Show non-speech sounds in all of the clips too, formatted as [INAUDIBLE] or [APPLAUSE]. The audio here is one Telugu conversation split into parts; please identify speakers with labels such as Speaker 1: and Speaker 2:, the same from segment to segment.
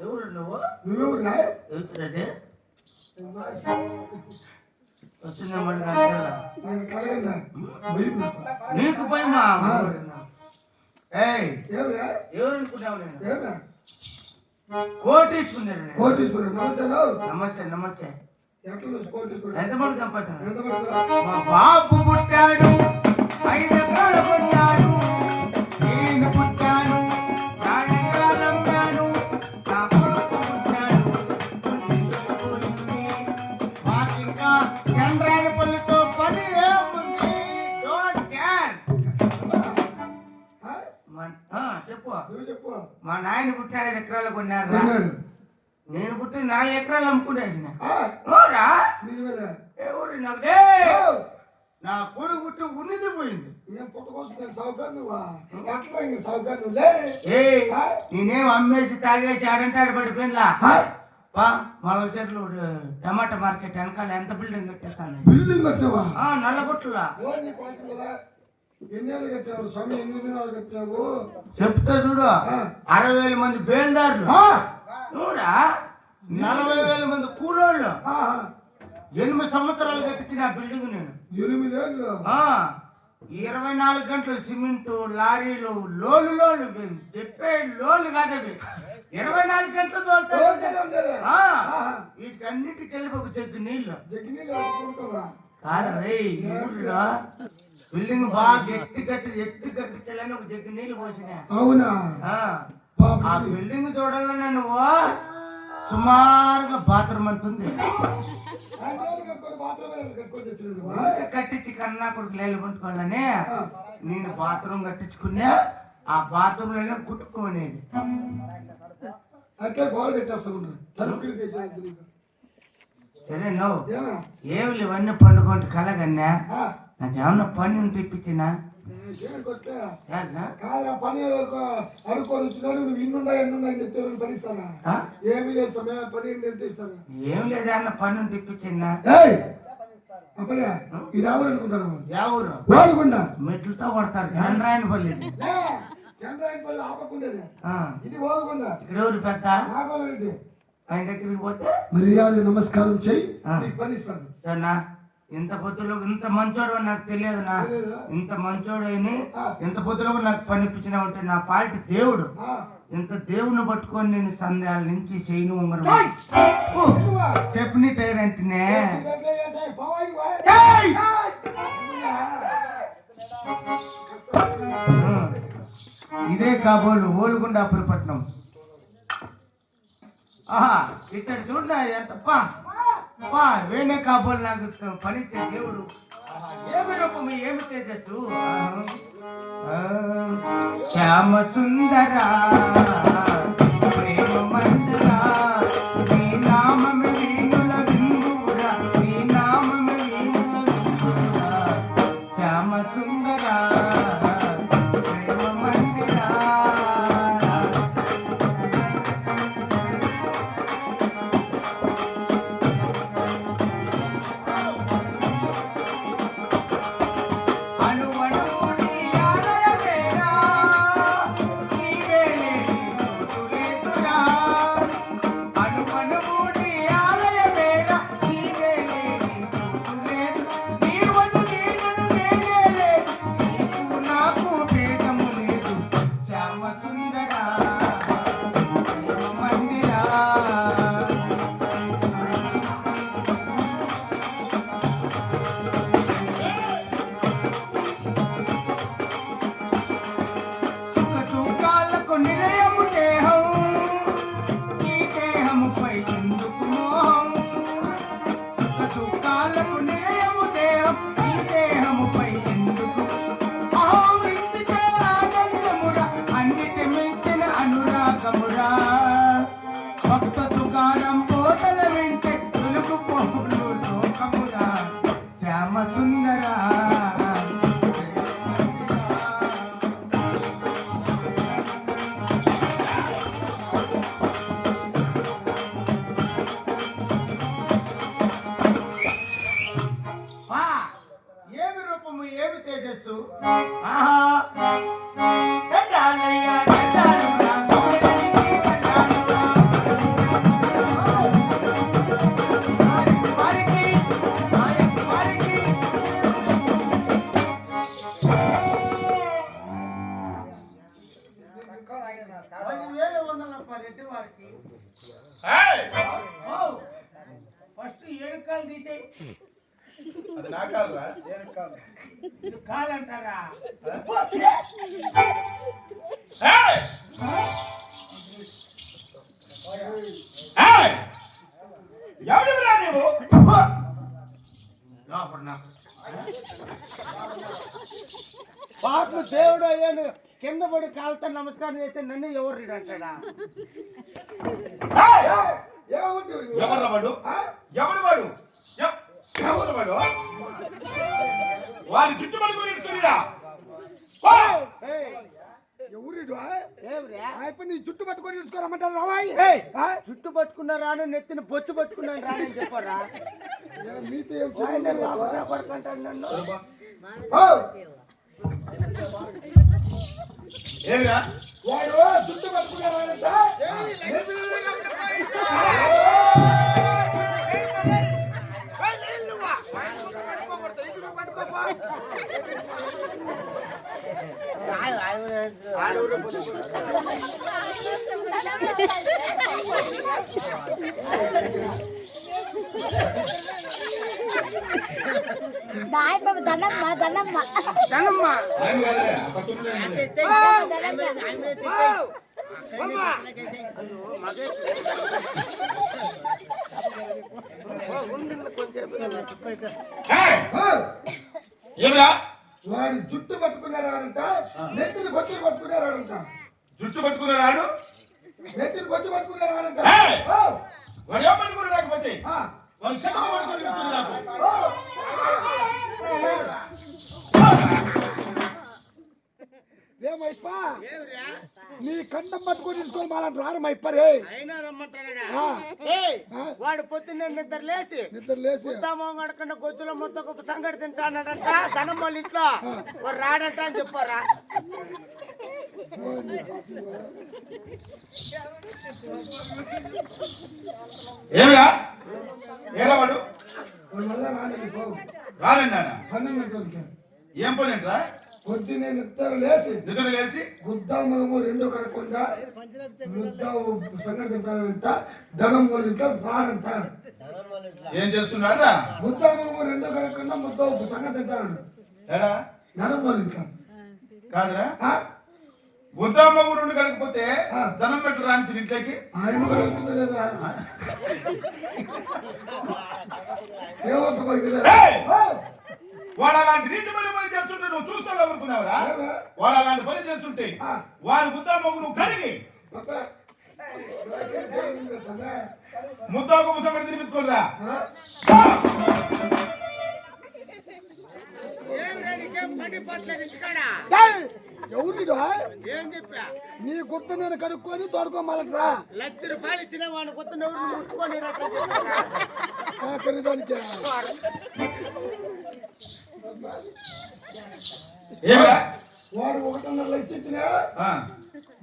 Speaker 1: ఎవరు
Speaker 2: నువ్వు నువ్వెవరురా?
Speaker 1: ఎవరు వచ్చిన. నీకు భయమా? ఎవరు అనుకున్నావు నేను.
Speaker 2: కోటీశ్వరుడు. నమస్తేను.
Speaker 1: నమస్తే నమస్తే
Speaker 2: కోటీశ్వరుడు?
Speaker 1: ఎంతమంది
Speaker 2: ఎంతమంది?
Speaker 1: మా బాబు పుట్టాడు ఐదు పుట్టాడు మాకింకా చంద్రాయన పల్లితో పని ఏముంది డోంట్ కేర్? చెప్పు.
Speaker 2: నువ్వు చెప్పు.
Speaker 1: మా నాయన పుట్టాడు ఐదు ఎకరాలు కొన్నారు. నేను పుట్టి నాలుగు ఎకరాలు అమ్ముకునేసిన! నా కొడుకు పుట్టి ఉన్నది పోయింది.
Speaker 2: ఏం పుట్టకొస్తున్నాను సావుకారు నువ్వా? ఎట్లా ఆ?
Speaker 1: నేనేం అమ్మేసి తాగేసి ఆడంటాడు పడిపోయినలా పా మరో చెట్లు టమాటా మార్కెట్ వెనకాల ఎంత బిల్డింగ్ కట్టేస్తాను
Speaker 2: బిల్డింగ్ కట్టావా?
Speaker 1: ఆ నల్లగొట్టులా చెప్తా చూడు. అరవై వేల మంది బేల్దారులు! చూడా? నలభై వేల మంది కూలోళ్ళు! ఎనిమిది సంవత్సరాలు కట్టించిన బిల్డింగ్ నేను.
Speaker 2: ఎనిమిదేళ్ళు?
Speaker 1: ఆ. ఇరవై నాలుగు గంటలు సిమెంట్ లారీలు లోలు లోలు. చెప్పే లోలు కాదవి ఇరవై నాలుగు గంటలు ఆ. వీటికన్నిటికి వెళ్ళి ఒక చెట్టు
Speaker 2: నీళ్ళు.
Speaker 1: బిల్డింగ్ బాగా ఎత్తి కట్టి ఎత్తి కట్టించాలని ఒక జగ్గు నీళ్ళు పోసిన.
Speaker 2: అవునా?
Speaker 1: ఆ బిల్డింగ్ చూడాలన్నా నువ్వు సుమారుగా బాత్రూమ్ అంత ఉంది.
Speaker 2: రెండేళ్ళు కట్టుకొని బాత్రూమ్ వెళ్ళి కట్టుకొని తెచ్చినావు నువ్వా?
Speaker 1: ఇంకా కట్టించి కన్నా కొడుకు నీళ్ళు పట్టుకోవాలని. నేను బాత్రూమ్ కట్టించుకున్నా. ఆ బాత్రూమ్లోనే కుట్టుకోనేది
Speaker 2: అట్లే గోడ
Speaker 1: సరే నువ్వు
Speaker 2: ఏమా
Speaker 1: ఇవన్నీ పండుగ కలగన్నా?
Speaker 2: ఆ,
Speaker 1: నాకేమన్నా పని ఉంటే ఇప్పించినా?
Speaker 2: కాదురా పని అడుక్కొని వచ్చినాడు నువ్వు ఇన్నుండా ఎన్నుండా అని చెప్తే వాళ్ళు పనిస్తారా
Speaker 1: ఆ?
Speaker 2: ఏమీ లేదు సమయ పని ఎంత ఇస్తారా
Speaker 1: ఏం లేదా అన్న పని ఉంటే ఇప్పించినా?
Speaker 2: ఇది ఎవరు అనుకుంటాను
Speaker 1: మెట్లతో కొడతారు చంద్రాయన పల్లి
Speaker 2: ఆపకుండేది ఇది
Speaker 1: పెద్ద ఆయన దగ్గరికి పోతే.
Speaker 2: మర్యాద నమస్కారం చెయ్యి
Speaker 1: ఆ.
Speaker 2: నీకు పని ఇస్తాను
Speaker 1: సరేనా ఇంత పొద్దులో ఇంత మంచోడు అని నాకు తెలియదు? నా? ఇంత మంచోడు అని. ఇంత పొద్దులో కూడా నాకు పని ఇప్పించినా ఉంటే నా పాలిటి దేవుడు.
Speaker 2: ఆ.
Speaker 1: ఇంత దేవుని పట్టుకొని నేను సందేహాల నుంచి చేయను ఉంగరం? చెప్పని టైర్ అంటేనే ఇదే కాబోలు ఓలుగుండ అప్పురపట్నం ఆహా ఇక్కడ చూడ ఎంత పా. పా వేణే కాబోలు నాకు పనిచే దేవుడు. ఏమి రూపము ఏమి తేజస్సు? శ్యామ సుందరా ఏమి
Speaker 3: తేజస్సు? ఆహా! కాదురా
Speaker 1: ఇది కాలు అంటారా
Speaker 3: ఏయ్! ఏయ్! ఎవడివిరా నువ్వు
Speaker 1: లోపల నాకు పాప దేవుడు అయ్యాను. కింద పడి కాలుతో నమస్కారం చేస్తే నన్ను ఎవరు అంటాడా?
Speaker 3: ఎవర్రా వాడు? ఎవడు వాడు? వారి ఇడుతున్నా
Speaker 2: ఎవరిడు
Speaker 1: ఏమిరా
Speaker 2: అయిపోయి నీ చుట్టు పట్టుకొని ఇడుచుకోరమ్మంటారు రావాయి
Speaker 1: జుట్టు పట్టుకున్నా రాను నెత్తిన బొచ్చు పట్టుకున్నాను రానని చెప్పారా
Speaker 2: మీతో ఏం
Speaker 1: పడుకుంటాడు నన్ను?
Speaker 3: ఏమిరా?
Speaker 2: వాడు
Speaker 4: నాయ బాబు దండమ్మ దండమ్మ
Speaker 1: ధనమ్మా
Speaker 3: ఏమిరా?
Speaker 2: వాడు జుట్టు పట్టుకున్నారంట నెత్తిని బొచ్చి పట్టుకున్నారంట
Speaker 3: జుట్టు పట్టుకున్న రాడు
Speaker 2: నెత్తిని బొచ్చి పట్టుకున్నారంట
Speaker 3: ఏయ్! వాడు ఏం పట్టుకుని రాకపోతే? వాడు చెక్క పట్టుకుని నాకు.
Speaker 2: ఏమైపా
Speaker 1: ఏమిరా?
Speaker 2: నీ కండం పట్టుకొని తీసుకొని మాలంట రారు మా ఇప్పరే
Speaker 1: అయినా రమ్మంటాడా
Speaker 2: ఆ.
Speaker 1: ఏయ్
Speaker 2: ఆ.
Speaker 1: వాడు పొద్దున్నే నిద్ర లేచి
Speaker 2: నిద్ర లేచి.
Speaker 1: ఉద్దామం కడకుండా గొజ్జులో మొత్తం ఒక సంగటి తింటాడంట ధనం వాళ్ళ ఇంట్లో. వాడు రాడంట అని చెప్పారా?
Speaker 3: ఏమిరా? ఏరా వాడు?
Speaker 2: వాడు మళ్ళా రాని పో
Speaker 3: రానండి నాన్న.
Speaker 2: పన్నెండు గంటలకి
Speaker 3: ఏం పనింట్రా
Speaker 2: పొద్దున్నే నిద్ర లేచి
Speaker 3: నిద్ర లేచి
Speaker 2: గుద్దామము రెండు కడకుండా ముద్ద సంగతి తింటారంట ధనం వాళ్ళ ఇంట్లో రాడంట
Speaker 3: ఏం చేస్తున్నారా
Speaker 2: గుద్దామము రెండు కడకుండా ముద్ద ఉప్పు సంగతి తింటాడు
Speaker 3: ఏరా
Speaker 2: ధనం వాళ్ళ ఇంట్లో
Speaker 3: కాదురా
Speaker 2: ఆ?
Speaker 3: బుద్ధమ్మ రెండు కడకపోతే. ధనం పెట్టు రాని ఇంట్లోకి
Speaker 2: ఆయన కూడా వెళ్తుంది లేదా ఏమంట మాకు తెలియదు.
Speaker 3: ఏయ్!
Speaker 2: ఆ!
Speaker 3: వాడు అలాంటి రీతి పని పని చేస్తుంటే నువ్వు చూస్తావు అనుకున్నావురా? వాడు అలాంటి పని చేస్తుంటే. వారి బుద్ధమ్మ నువ్వు కడిగి. ముద్దాకు ముసంగడి తినిపించుకోరా!
Speaker 2: ఎవరిడు
Speaker 1: ఏం చెప్పా?
Speaker 2: నీ గుత్త నేను కడుక్కొని తోడుకోమాలట్రా
Speaker 1: లక్ష రూపాయలు ఇచ్చిన వాడిని కొత్త ఎవరిని ముట్టుకొని
Speaker 2: దానికి
Speaker 3: ఏమిరా
Speaker 2: వాడు ఒకటిన్నర లక్ష ఇచ్చిన.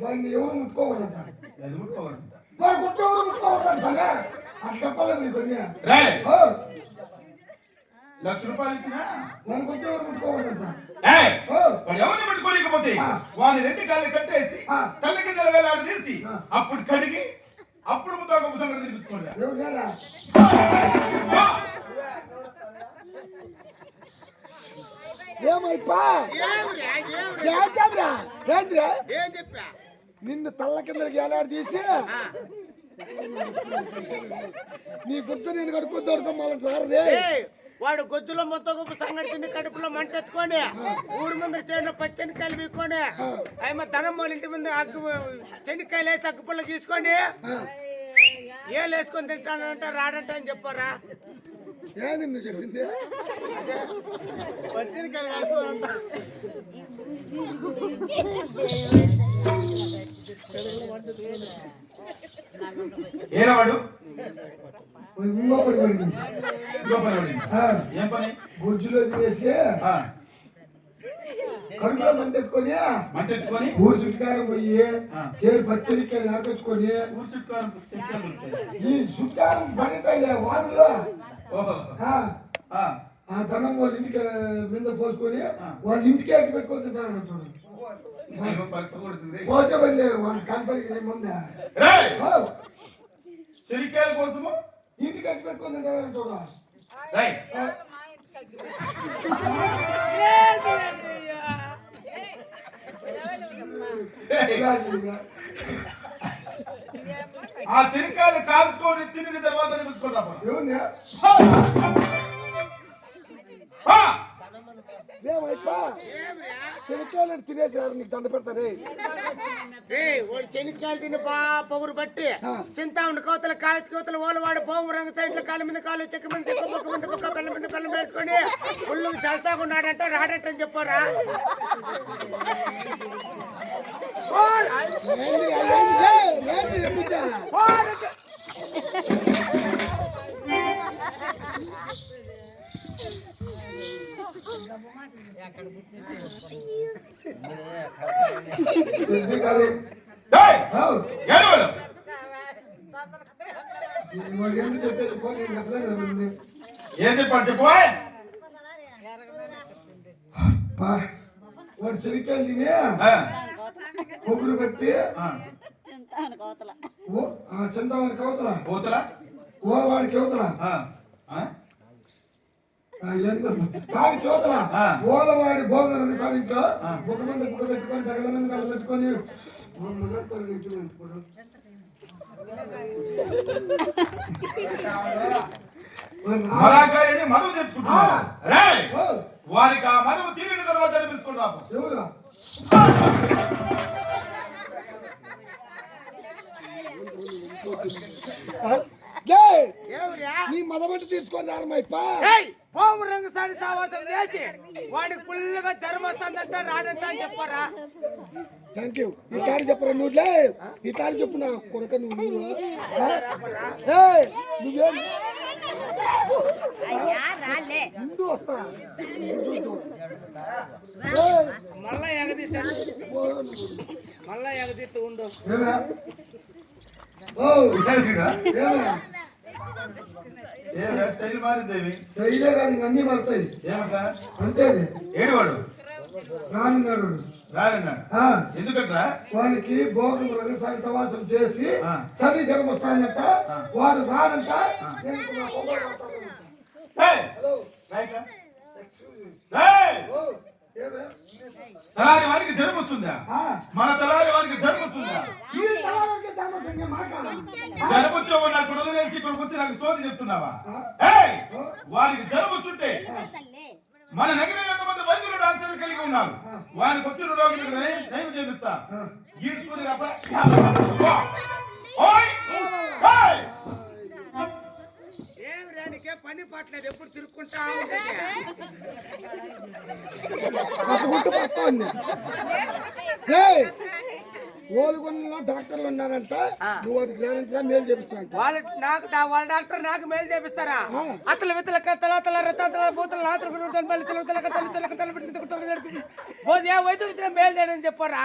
Speaker 2: వాడిని ఎవరు ముట్టుకోవాలంట
Speaker 3: అది ముట్టుకోకూడదు.
Speaker 2: వాడు కొత్త ఎవరు ముట్టుకోవాలంట సంగ? అది చెప్పాలి నీ ఓ,
Speaker 3: లక్ష రూపాయలు ఇచ్చినా?
Speaker 2: వాడు కొత్త ఎవరు ముట్టుకోవాలంట
Speaker 3: వాడు ఎవరిని పెట్టుకోలేకపోతే
Speaker 2: ఆ.
Speaker 3: వాని రెండు కాళ్ళు కట్టేసి. తల్ల కింద వేలాడి తీసి. అప్పుడు కడిగి అప్పుడు ముద్దాకు ముసంగడి తినిపించుకోరా
Speaker 2: ఎవరు లేరా? ఏమైపా? ఏంటరా? ఏంద్రా
Speaker 1: ఏం చెప్పా?
Speaker 2: నిన్ను తల్ల కిందకి ఏలాడి తీసి నీ గుత్త నేను కడుక్కొని తోడుకోమాలంట రారదే
Speaker 1: వాడు గొజ్జులో మొత్తం తిని కడుపులో మంటెత్తుకొని ఊరి ముందు చేను పచ్చనికాయలు పీక్కొని ఆయన ధనం వాళ్ళ ఇంటి ముందు అగ్గు చెనిక్కాయలు వేసి అగ్గుపుల్ల తీసుకొని ఏలు వేసుకొని తింటానంటే రాడంట అని చెప్పారా
Speaker 2: ఏంది నువ్వు చెప్పింది?
Speaker 1: పచ్చనికాయలు కాస్తుందంట.
Speaker 3: ఏరా వాడు?
Speaker 2: ఇంకో పని పడింది.
Speaker 3: ఇంకో పని పడింది.
Speaker 2: ఆ,
Speaker 3: ఏం పని?
Speaker 2: గుజ్జులో తినేసి
Speaker 3: ఆ,
Speaker 2: కడుపులో మంటెత్తుకొని
Speaker 3: మంటెత్తుకొని
Speaker 2: ఊరు చుట్టారం పోయి. చేరు పచ్చడికాయలు నాకొచ్చుకొని
Speaker 3: ఊరు చెప్తాను.
Speaker 2: ఈ చుట్టారం పడితే వాదులో
Speaker 3: ఓహో.
Speaker 2: ఆ,
Speaker 3: ఆ,
Speaker 2: ఆ ధనం వాళ్ళ ఇంటికి మీద పోసుకొని వాళ్ళ ఇంటికి ఎక్కి పెట్టుకొని తింటారు
Speaker 3: కొడుతుంది
Speaker 2: పోతే వెళ్ళే వాళ్ళ కంపెనీకి ఏముందా
Speaker 3: చెనిక్కాయల కోసము?
Speaker 2: ఇంటికి ఎక్కి పెట్టుకొని తింటారు
Speaker 3: రేయ్! ఆ చెనిక్కాయలు కాల్చుకొని తినిన తర్వాత నిలుచుకుంటా
Speaker 2: ఏముందా? ఏమైపా శనికాయలు తినేసారు నీకు దండ పెడతారే
Speaker 1: రే వాడు చెనిక్కాయలు తిని బా పొగురు బట్టి. చింతా ఉండి కోతలు కాయ కోతలు ఓలు వాడు భూమి రంగు సైడ్ల కాలు మీద కాలు చెక్క మీద చెక్క ముక్క మీద కుక్క బెల్లం మీద బెల్లం వేసుకొని ఫుల్లు చల్సాకున్నాడంటే రాడటని చెప్పారా
Speaker 3: రేయ్ ఏడవడు
Speaker 2: చెప్పేది పోనీ చెప్పలేదు కొబ్బరి పెట్టి చందామని కవతల
Speaker 3: పోతలా
Speaker 2: ఓ వాడికి కవతల
Speaker 3: ఆ, ఆ?
Speaker 2: కాదు కవతల
Speaker 3: ఆ.
Speaker 2: ఓలవాడి ఇంట్లో
Speaker 3: ఆ.
Speaker 2: ఒక మంది పెట్టుకొని తగల మంది కళ్ళ పెట్టుకొని ఓ మునక్కొని ఇంట్లో ఇప్పుడు. ఓ నా-
Speaker 3: మలాకాయని మధువు తెచ్చుకుంటున్నా రేయ్!
Speaker 2: ఓ,
Speaker 3: వారికి ఆ మధువు తీరిన తర్వాత నిలుచుకుంటాము
Speaker 2: ఎవరు ఏయ్,
Speaker 1: ఏమిరా
Speaker 2: నీ మదమంటి తీసుకొని రారమైపా
Speaker 1: ఏయ్, భూమి రంగు సారి సావాసం చేసి వాడికి ఫుల్లుగా జ్వరం వస్తుందంట రాడంట అని చెప్పారా?
Speaker 2: థ్యాంక్ యూ ఈ తాడు చెప్పరా నువ్వు? లే! ఈ తాడు చెప్పు నా కొడుక నువ్వు నువ్వు. ముందు వస్తా.
Speaker 1: మళ్ళా
Speaker 2: నువ్వు.
Speaker 1: మళ్ళా ఎగదీస్తూ ఉండు.
Speaker 3: స్టైల్ మారిందేవి
Speaker 2: కాదు
Speaker 3: ఏమంటా. ఏడువాడు?
Speaker 2: రానున్నాడు. వానికి భోగం రంగసారి తవాసం చేసి. సరి జన్మ వస్తానంట వాడు రాడంట హలో?
Speaker 3: తలారి వారికి జ్వరం వస్తుందా? మన తలారి వారికి జ్వరం వస్తుందా?
Speaker 2: ఈ తలారికి ధర్మ
Speaker 3: నాకు వదిలేసి ఇక్కడికి వచ్చి నాకు సోది చెప్తున్నావా? ఏయ్, వారికి వచ్చుంటే
Speaker 4: తల్లి
Speaker 3: మన నగరం ఎంతమంది వైద్యులు డాక్టర్లు కలిగి ఉన్నారు. వారికి వచ్చిన రోగులకు నయం నయం చేపిస్తా. ఈడ్చుకుని
Speaker 1: పని పట్టలేదు ఎప్పుడు తిరుక్కుంటా ఉంటుంది
Speaker 2: పడుతోంది ఓలుగొండలో డాక్టర్లు ఉన్నారంట. నువ్వు మేలు చేపిస్తాంట
Speaker 1: వాళ్ళ నాకు వాళ్ళ డాక్టర్ నాకు మేలు చేపిస్తారా? అతల విత్తల కత్తల తల రతల బూతల నాతల బలి తల తల తల తల తల పోతే ఏ వైద్యుడు ఇతర మేలు చేయడం చెప్పారా?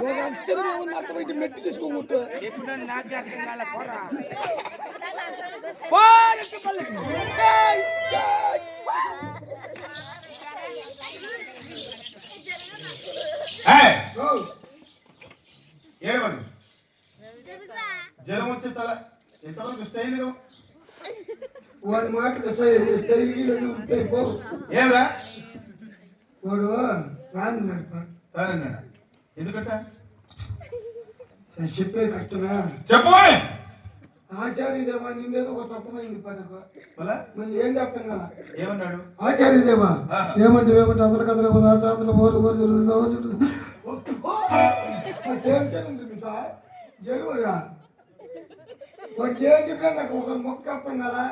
Speaker 2: ఒక అక్షరం ఏమన్నా అర్థమైతే మెట్టి తీసుకోముట్టు
Speaker 1: ఇప్పుడు నాకు అర్థం కాలే పోరా. [LAUGHS]
Speaker 3: ఏడవండి జ్వరం వచ్చే తల ఎంతవరకు స్టైల్
Speaker 2: వాడి మాటలు స్టైల్ స్టైల్ ఉంటాయి పో.
Speaker 3: ఏమరా?
Speaker 2: వాడు రానున్నాడు పా.
Speaker 3: రానన్నాడా ఎందుకట?
Speaker 2: నేను చెప్పేది కష్టమే
Speaker 3: చెప్పబోయ్
Speaker 2: ఆచార్యదేవా నిన్నేదో ఒకటి అర్థమైంది పనకు
Speaker 3: మళ్ళా?
Speaker 2: ఏం చెప్తాం కదా?
Speaker 3: ఏమన్నాడు?
Speaker 2: ఆచార్యదేవా. ఏమంటే ఏమంటే అందరి కథలు పదార్థాలు ఓరు ఓరు జరుగుతుంది ఏం చేయండి మీ సార్ జరుగుడుగా వాడికి ఏం చెప్పినా నాకు? ఒక మొక్క అర్థం కదా?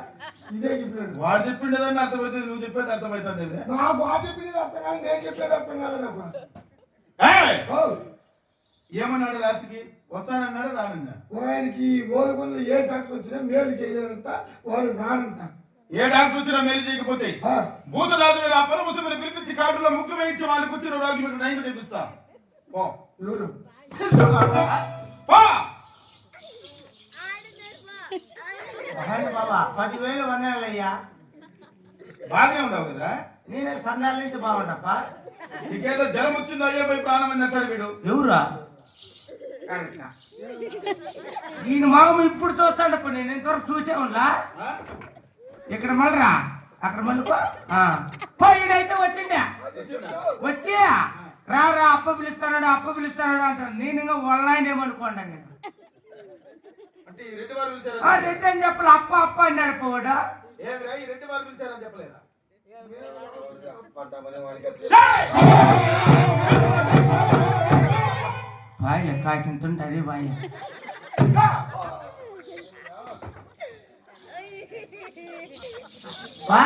Speaker 2: ఇదే చెప్పినాడు
Speaker 3: వాడు చెప్పిండేదాన్ని అర్థమవుతుంది నువ్వు చెప్పేది అర్థమవుతుంది?
Speaker 2: నాకు వాడు చెప్పినది అర్థం కాదు నేను చెప్పేది అర్థం కాదు నాకు.
Speaker 3: ఏమన్నాడు లాస్ట్కి? వస్తానన్నాడు రానన్నాడు?
Speaker 2: ఆయనకి ఓలుకొండలు ఏ డాక్టర్ వచ్చినా మేలు చేయలేదంట వాడు రానంట
Speaker 3: ఏ డాక్టర్ వచ్చినా మేలు చేయకపోతే
Speaker 2: ఆ,
Speaker 3: భూతరాజుని ఆ పరమశివుని పిలిపించి కాటులో ముక్కు వేయించి వాళ్ళకి వచ్చిన రోగి మీకు పో. పో.
Speaker 5: బాబా పదివేలు వన్నాలయ్యా
Speaker 3: బాగానే ఉండవు కదా?
Speaker 1: నేనే సందాల నుంచి బాగుండప్పా.
Speaker 3: నీకేదో జ్వరం వచ్చిందో అయ్యే పోయి ప్రాణం అని అంటాడు వీడు.
Speaker 1: ఎవరా ఈయన మగం ఇప్పుడు చూస్తాడప్ప నేను ఇంతవరకు చూసే ఉన్నా? ఇక్కడ మళ్ళరా అక్కడ మళ్ళీ పోయిడైతే వచ్చిండే. వచ్చి. రా రా అప్ప పిలుస్తాడు అప్ప పిలుస్తాడు అంటాడు. నేను ఇంకా ఒళ్ళాయనేమనుకోండి నేను?
Speaker 3: అంటే ఈ రెడ్డి
Speaker 1: అని చెప్పాలి. అప్ప అప్ప అన్నాడు
Speaker 3: పిలిచారని చెప్పలేదా.
Speaker 1: బాయిలే కాసింతుంటే అదే బాయి. బా.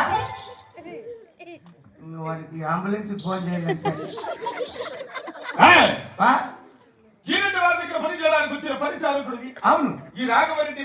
Speaker 1: ఇంక వాడికి అంబులెన్స్ ఫోన్ చేయాలంటే
Speaker 3: దగ్గర పని చేయడానికి వచ్చిన పరిచారకుడివి
Speaker 1: అవును.
Speaker 3: ఈ రాఘవరెడ్డి